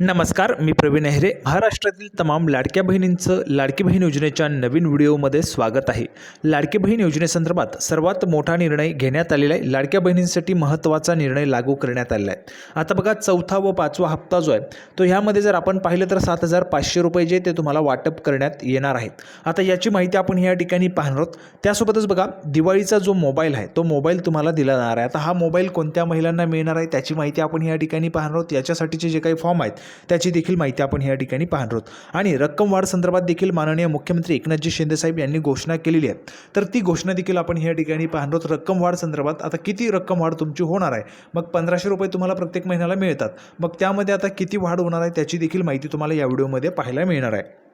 नमस्कार मी प्रवीण अहिरे महाराष्ट्रातील तमाम लाडक्या बहिणींचं लाडकी बहीण योजनेच्या नवीन व्हिडिओमध्ये स्वागत आहे. लाडकी बहीण योजनेसंदर्भात सर्वात मोठा निर्णय घेण्यात आलेला आहे. लाडक्या बहिणींसाठी महत्त्वाचा निर्णय लागू करण्यात आलेला आहे. आता बघा चौथा व पाचवा हप्ता जो आहे तो ह्यामध्ये जर आपण पाहिलं तर सात हजार पाचशे रुपये जे ते तुम्हाला वाटप करण्यात येणार आहेत. आता याची माहिती आपण या ठिकाणी पाहणार आहोत. त्यासोबतच बघा दिवाळीचा जो मोबाईल आहे तो मोबाईल तुम्हाला दिला जाणार आहे. आता हा मोबाईल कोणत्या महिलांना मिळणार आहे त्याची माहिती आपण या ठिकाणी पाहणार आहोत. याच्यासाठीचे जे काही फॉर्म आहेत त्याची देखील माहिती आपण या ठिकाणी पाहणार आहोत. आणि रक्कम वाढ संदर्भात देखील माननीय मुख्यमंत्री एकनाथजी शिंदेसाहेब यांनी घोषणा केलेली आहे. तर ती घोषणा देखील आपण या ठिकाणी पाहणार आहोत. रक्कम वाढ संदर्भात आता किती रक्कम वाढ तुमची होणार आहे? मग पंधराशे रुपये तुम्हाला प्रत्येक महिन्याला मिळतात. मग त्यामध्ये आता किती वाढ होणार आहे? त्याची देखील माहिती तुम्हाला या व्हिडिओमध्ये पाहायला मिळणार आहे.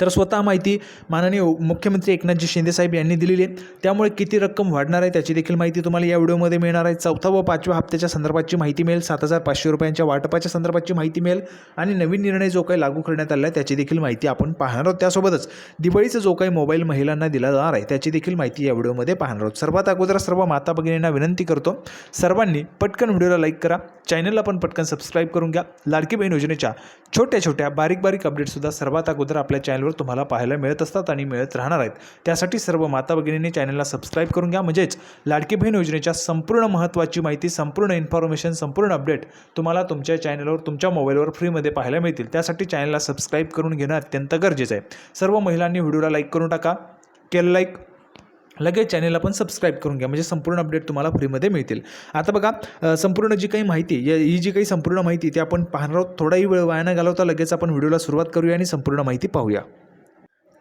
तर स्वतः माहिती माननीय मुख्यमंत्री एकनाथजी शिंदेसाहेब यांनी दिलेली आहे. त्यामुळे किती रक्कम वाढणार आहे त्याची देखील माहिती तुम्हाला या व्हिडिओमध्ये मिळणार आहे. चौथा व पाचव्या हप्त्याच्या संदर्भातची माहिती मिळेल. सात हजार पाचशे रुपयांच्या वाटपाच्या संदर्भातची माहिती मिळेल. आणि नवीन निर्णय जो काही लागू करण्यात आला आहे त्याची देखील माहिती आपण पाहणार आहोत. त्यासोबतच दिवाळीचा जो काही मोबाईल महिलांना दिला जाणार आहे त्याची देखील माहिती या व्हिडिओमध्ये पाहणार आहोत. सर्वात अगोदर सर्व माता भगिनींना विनंती करतो सर्वांनी पटकन व्हिडिओला लाईक करा. चॅनलला पण पटकन सबस्क्राईब करून घ्या. लाडकी बहीण योजनेच्या छोट्या छोट्या बारीक बारीक अपडेटसुद्धा सर्वात अगोदर आपल्या चॅनल चॅनलवर तुम्हाला पाहायला मिळत असतात आणि मिळत राहणार आहेत. त्यासाठी सर्व माता भगिनींनी चॅनलला सबस्क्राईब करून घ्या. म्हणजेच लाडकी बहीण योजनेच्या संपूर्ण महत्त्वाची माहिती संपूर्ण इन्फॉर्मेशन संपूर्ण अपडेट तुम्हाला तुमच्या चॅनलवर तुमच्या मोबाईलवर फ्रीमध्ये पाहायला मिळतील. त्यासाठी चॅनलला सबस्क्राईब करून घेणं अत्यंत गरजेचं आहे. सर्व महिलांनी व्हिडिओला लाईक करून टाका केलं लाईक लगेच चॅनलला पण सबस्क्राईब करून घ्या. म्हणजे संपूर्ण अपडेट तुम्हाला फ्रीमध्ये मिळतील. आता बघा संपूर्ण जी काही माहिती या ही जी काही संपूर्ण माहिती ती आपण पाहणार आहोत. थोडाही वेळ वाया न घालवता लगेच आपण व्हिडिओला सुरुवात करूया आणि संपूर्ण माहिती पाहूया.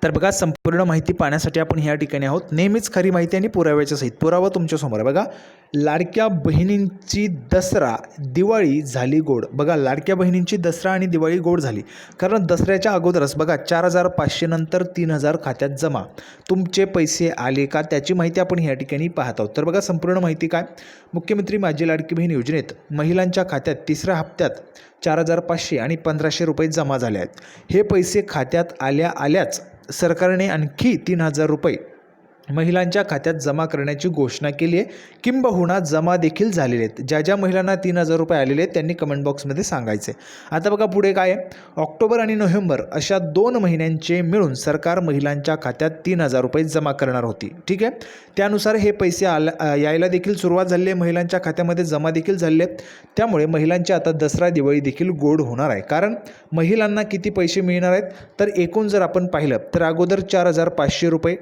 तर बघा संपूर्ण माहिती पाहण्यासाठी आपण ह्या ठिकाणी आहोत. नेहमीच खरी माहिती आणि पुराव्याच्या सहित. पुरावा तुमच्यासमोर आहे. बघा लाडक्या बहिणींची दसरा दिवाळी झाली गोड. बघा लाडक्या बहिणींची दसरा आणि दिवाळी गोड झाली. कारण दसऱ्याच्या अगोदरच बघा चार हजार पाचशे नंतर तीन हजार खात्यात जमा. तुमचे पैसे आले का? त्याची माहिती आपण ह्या ठिकाणी पाहत आहोत. तर बघा संपूर्ण माहिती काय? मुख्यमंत्री माझी लाडकी बहीण योजनेत महिलांच्या खात्यात तिसऱ्या हप्त्यात चार हजार पाचशे आणि पंधराशे रुपये जमा झाले आहेत. हे पैसे खात्यात आल्या आल्याच सरकारने आणखी तीन हजार रुपये महिलांच्या खात्यात जमा करण्याची घोषणा केली आहे. किंबहुना जमा देखील झालेले आहेत. ज्या ज्या महिलांना तीन हजार रुपये आलेले आहेत त्यांनी कमेंट बॉक्समध्ये सांगायचे. आता बघा पुढे काय आहे. ऑक्टोबर आणि नोव्हेंबर अशा दोन महिन्यांचे मिळून सरकार महिलांच्या खात्यात तीन हजार रुपये जमा करणार होती. ठीक आहे? त्यानुसार हे पैसे आला यायला देखील सुरुवात झाली आहे. महिलांच्या खात्यामध्ये जमा देखील झाले आहेत. त्यामुळे महिलांची आता दसरा दिवाळी देखील गोड होणार आहे. कारण महिलांना किती पैसे मिळणार आहेत? तर एकूण जर आपण पाहिलं तर अगोदर चार हजार पाचशे रुपये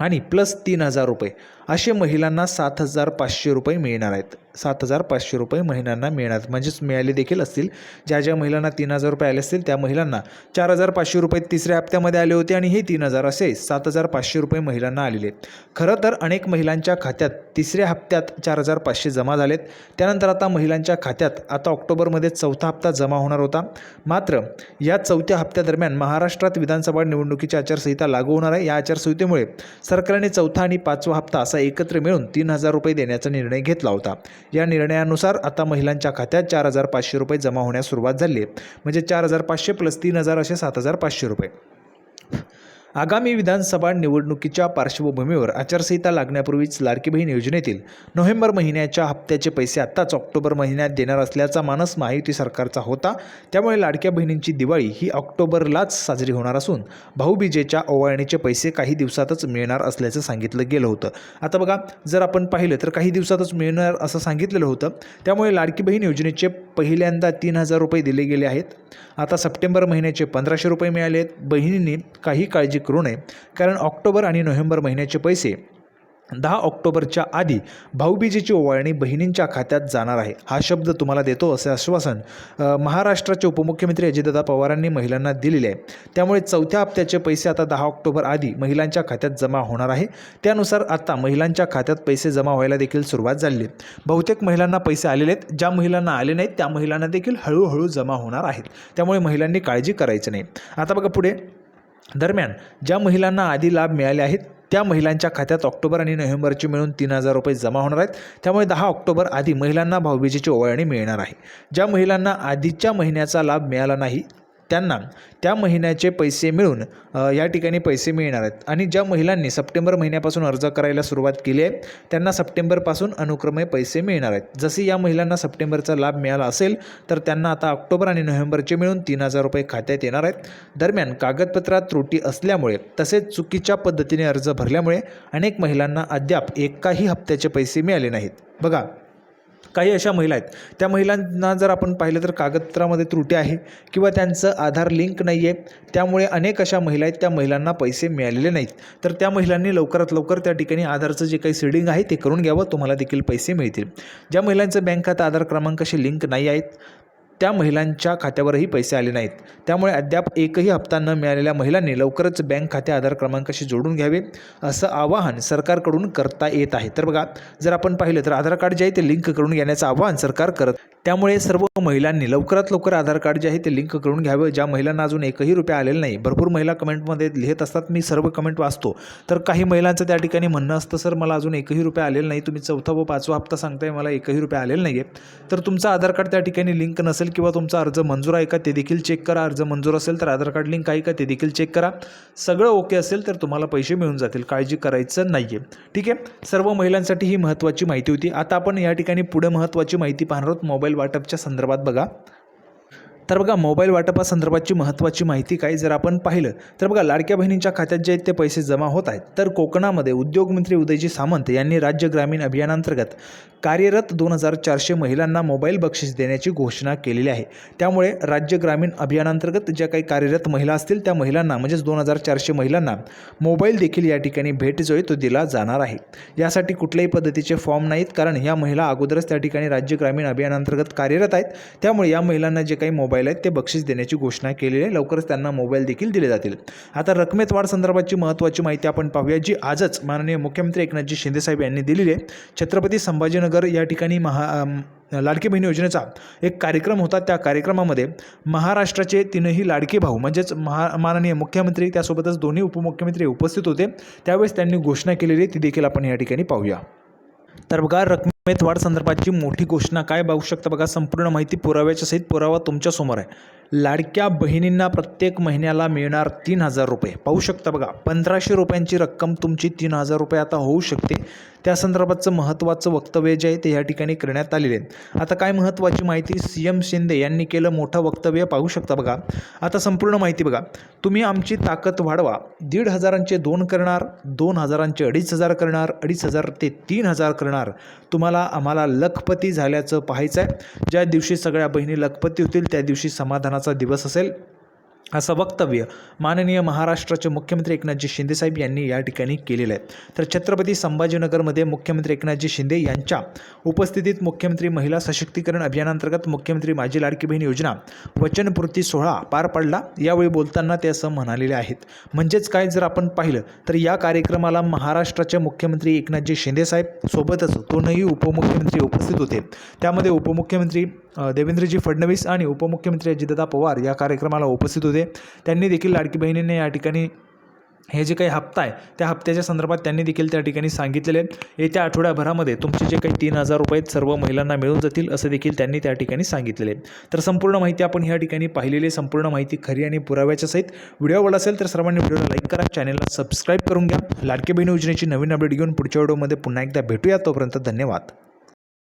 आणि प्लस तीन हजार रुपये. असे महिलांना सात हजार पाचशे रुपये मिळणार आहेत. सात हजार पाचशे रुपये महिलांना मिळणार. म्हणजेच मिळाले देखील असतील. ज्या ज्या महिलांना तीन हजार रुपये आले असतील त्या महिलांना चार हजार पाचशे रुपये तिसऱ्या हप्त्यामध्ये आले होते आणि हे तीन हजार असे सात हजार पाचशे रुपये महिलांना आलेले आहेत. खरं तर अनेक महिलांच्या खात्यात तिसऱ्या हप्त्यात चार हजार पाचशे जमा झालेत. त्यानंतर आता महिलांच्या खात्यात आता ऑक्टोबरमध्ये चौथा हप्ता जमा होणार होता. मात्र या चौथ्या हप्त्यादरम्यान महाराष्ट्रात विधानसभा निवडणुकीची आचारसंहिता लागू होणार आहे. या आचारसंहितेमुळे सरकारने चौथा आणि पाचवा हप्ता असा एकत्र मिळून तीन हजार रुपये देण्याचा निर्णय घेतला होता. या निर्णयानुसार आता महिलांच्या खात्यात चार हजार पाचशे रुपये जमा होण्यास सुरुवात झाली आहे. म्हणजे चार हजार पाचशे प्लस तीन हजार असे सात हजार पाचशे रुपये. आगामी विधानसभा निवडणुकीच्या पार्श्वभूमीवर आचारसंहिता लागण्यापूर्वीच लाडकी बहीण योजनेतील नोव्हेंबर महिन्याच्या हप्त्याचे पैसे आत्ताच ऑक्टोबर महिन्यात देणार असल्याचा मानस महायुती सरकारचा होता. त्यामुळे लाडक्या बहिणींची दिवाळी ही ऑक्टोबरलाच साजरी होणार असून भाऊबीजेच्या ओवाळणीचे पैसे काही दिवसातच मिळणार असल्याचं सांगितलं गेलं होतं. आता बघा जर आपण पाहिलं तर काही दिवसातच मिळणार असं सांगितलेलं होतं. त्यामुळे लाडकी बहीण योजनेचे पहिल्यांदा तीन हजार रुपये दिले गेले आहेत. आता सप्टेंबर महिन्याचे पंधराशे रुपये मिळाले आहेत बहिणींनी काही काळजी करू नये. कारण ऑक्टोबर आणि नोव्हेंबर महिन्याचे पैसे दहा ऑक्टोबरच्या आधी भाऊबीजेची ओवाळणी बहिणींच्या खात्यात जाणार आहे. हा शब्द तुम्हाला देतो असे आश्वासन महाराष्ट्राचे उपमुख्यमंत्री अजितदादा पवारांनी महिलांना दिलेले आहे. त्यामुळे चौथ्या हप्त्याचे पैसे आता दहा ऑक्टोबर आधी महिलांच्या खात्यात जमा होणार आहे. त्यानुसार आता महिलांच्या खात्यात पैसे जमा व्हायला देखील सुरुवात झाली आहे. बहुतेक महिलांना पैसे आलेले आहेत. ज्या महिलांना आले नाहीत त्या महिलांना देखील हळूहळू जमा होणार आहेत. त्यामुळे महिलांनी काळजी करायची नाही. आता बघा पुढे. दरम्यान ज्या महिलांना आधी लाभ मिळाले आहेत त्या महिलांच्या खात्यात ऑक्टोबर आणि नोव्हेंबरचे मिळून तीन हजार रुपये जमा होणार आहेत. त्यामुळे दहा ऑक्टोबर आधी महिलांना भाऊबीजेची ओवाळणी मिळणार आहे. ज्या महिलांना आधीच्या महिन्याचा लाभ मिळाला नाही त्यांना त्या महिन्याचे पैसे मिळून या ठिकाणी पैसे मिळणार आहेत. आणि ज्या महिलांनी सप्टेंबर महिन्यापासून अर्ज करायला सुरुवात केली आहे त्यांना सप्टेंबरपासून अनुक्रमे पैसे मिळणार आहेत. जसे या महिलांना सप्टेंबरचा लाभ मिळाला असेल तर त्यांना आता ऑक्टोबर आणि नोव्हेंबरचे मिळून तीन हजार रुपये खात्यात येणार आहेत. दरम्यान कागदपत्रात त्रुटी असल्यामुळे तसेच चुकीच्या पद्धतीने अर्ज भरल्यामुळे अनेक महिलांना अद्याप एकाही हप्त्याचे पैसे मिळाले नाहीत. बघा काही अशा महिला आहेत. त्या महिलांना जर आपण पाहिलं तर कागदपत्रामध्ये त्रुटी आहे किंवा त्यांचं आधार लिंक नाही आहे त्यामुळे अनेक अशा महिला आहेत त्या महिलांना पैसे मिळालेले नाहीत. तर त्या महिलांनी लवकरात लवकर त्या ठिकाणी आधारचं जे काही सीडिंग आहे ते करून घ्यावं तुम्हाला देखील पैसे मिळतील. ज्या महिलांचं बँक खातं आधार क्रमांकाशी लिंक नाही आहेत त्या महिलांच्या खात्यावरही पैसे आले नाहीत. त्यामुळे अद्याप एकही हप्ता न मिळालेल्या महिलांनी लवकरच बँक खाते आधार क्रमांकाशी जोडून घ्यावे असं आवाहन सरकारकडून करता येत आहे. तर बघा जर आपण पाहिलं तर आधार कार्ड जे आहे ते लिंक करून घेण्याचं आवाहन सरकार करत त्यामुळे सर्व महिलांनी लवकरात लवकर आधार कार्ड जे आहे ते लिंक करून घ्यावं. ज्या महिलांना अजून एकही रुपया आलेला नाही भरपूर महिला कमेंटमध्ये लिहित असतात. मी सर्व कमेंट वाचतो. तर काही महिलांचं त्या ठिकाणी म्हणणं असतं सर मला अजून एकही रुपया आलेला नाही. तुम्ही चौथा व पाचवा हप्ता सांगताय मला एकही रुपया आलेला नाही आहे तर तुमचं आधार कार्ड त्या ठिकाणी लिंक नसेल किंवा तुमचा अर्ज मंजूर आहे का ते देखील चेक करा. अर्ज मंजूर असेल तर आधार कार्ड लिंक आहे का ते देखील चेक करा. सगळं ओके असेल तर तुम्हाला पैसे मिळून जातील. काळजी करायचं नाही आहे ठीक आहे? सर्व महिलांसाठी ही महत्त्वाची माहिती होती. आता आपण या ठिकाणी पुढे महत्त्वाची माहिती पाहणार आहोत. मोबाईल वाटपच्या संदर्भात बघा. तर बघा मोबाईल वाटपासंदर्भातची महत्त्वाची माहिती काय जर आपण पाहिलं तर बघा लाडक्या बहिणींच्या खात्यात जे आहेत ते पैसे जमा होत आहेत. तर कोकणामध्ये उद्योगमंत्री उदयजी सामंत यांनी राज्य ग्रामीण अभियानांतर्गत कार्यरत दोन हजार चारशे महिलांना मोबाईल बक्षीस देण्याची घोषणा केलेली आहे. त्यामुळे राज्य ग्रामीण अभियानांतर्गत ज्या काही कार्यरत महिला असतील त्या महिलांना म्हणजेच दोन हजार चारशे महिलांना मोबाईल देखील या ठिकाणी भेट जो आहे तो दिला जाणार आहे. यासाठी कुठल्याही पद्धतीचे फॉर्म नाहीत कारण या महिला अगोदरच त्या ठिकाणी राज्य ग्रामीण अभियानांतर्गत कार्यरत आहेत. त्यामुळे या महिलांना जे काही मोबाईल आहेत ते बक्षीस देण्याची घोषणा केलेली आहे. लवकरच त्यांना मोबाईल देखील दिले जातील. आता रकमेत वाढ संदर्भातची महत्त्वाची माहिती आपण पाहूया जी आजच माननीय मुख्यमंत्री एकनाथजी शिंदेसाहेब यांनी दिलेली आहे. छत्रपती संभाजीनगर या ठिकाणी महा लाडकी बहीण योजनेचा एक कार्यक्रम होता. त्या कार्यक्रमामध्ये महाराष्ट्राचे तीनही लाडके भाऊ म्हणजेच महा माननीय मुख्यमंत्री त्यासोबतच दोन्ही उपमुख्यमंत्री उपस्थित होते. त्यावेळेस त्यांनी घोषणा केलेली ती देखील आपण या ठिकाणी पाहूया. तर बघा रकमे वाढ संदर्भातची मोठी घोषणा काय बघू शकता बघा संपूर्ण माहिती पुराव्याच्या सहित पुरावा तुमच्यासमोर आहे. लाडक्या बहिणींना प्रत्येक महिन्याला मिळणार तीन हजार रुपये. पाहू शकता बघा पंधराशे रुपयांची रक्कम तुमची तीन हजार रुपये आता होऊ शकते. त्या संदर्भातचं महत्त्वाचं वक्तव्य जे आहे ते या ठिकाणी करण्यात आलेले आहे आता काय महत्त्वाची माहिती? सी एम शिंदे यांनी केलं मोठं वक्तव्य पाहू शकता बघा. आता संपूर्ण माहिती बघा. तुम्ही आमची ताकद वाढवा. दीड हजारांचे दोन करणार दोन हजारांचे अडीच हजार करणार अडीच हजार ते तीन हजार करणार. तुम्हाला आम्हाला लखपती झाल्याचं पाहायचं आहे ज्या दिवशी सगळ्या बहिणी लखपती होतील त्या दिवशी समाधानाचा दिवस असेल. असं वक्तव्य माननीय महाराष्ट्राचे मुख्यमंत्री एकनाथजी शिंदेसाहेब यांनी या ठिकाणी केलेलं आहे. तर छत्रपती संभाजीनगरमध्ये मुख्यमंत्री एकनाथजी शिंदे यांच्या उपस्थितीत मुख्यमंत्री महिला सशक्तीकरण अभियानांतर्गत मुख्यमंत्री माझी लाडकी बहीण योजना वचनपूर्ती सोहळा पार पडला. यावेळी बोलताना ते असं म्हणालेले आहेत. म्हणजेच काय जर आपण पाहिलं तर या कार्यक्रमाला महाराष्ट्राचे मुख्यमंत्री एकनाथजी शिंदेसाहेब सोबतच दोनही उपमुख्यमंत्री उपस्थित होते. त्यामध्ये उपमुख्यमंत्री देवेंद्रजी फडणवीस आणि उपमुख्यमंत्री अजितदादा पवार या कार्यक्रमाला उपस्थित होते. त्यांनी देखील लाडकी बहिणीने या ठिकाणी हे जे काही हप्ता आहे त्या हप्त्याच्या संदर्भात त्यांनी देखील त्या ठिकाणी सांगितलेले येत्या आठवड्याभरामध्ये तुमचे जे काही तीन हजार रुपये आहेत, सर्व महिलांना मिळून जातील असं देखील त्यांनी त्या ठिकाणी सांगितलेले तर संपूर्ण माहिती आपण ह्या ठिकाणी पाहिलेली संपूर्ण माहिती खरी आणि पुराव्याच्या सहित. व्हिडिओ आवडला असेल तर सर्वांनी व्हिडिओला लाईक करा चॅनलला सबस्क्राईब करून घ्या. लाडकी बहीण योजनेची नवीन अपडेट घेऊन पुढच्या व्हिडिओमध्ये पुन्हा एकदा भेटूया. तोपर्यंत धन्यवाद.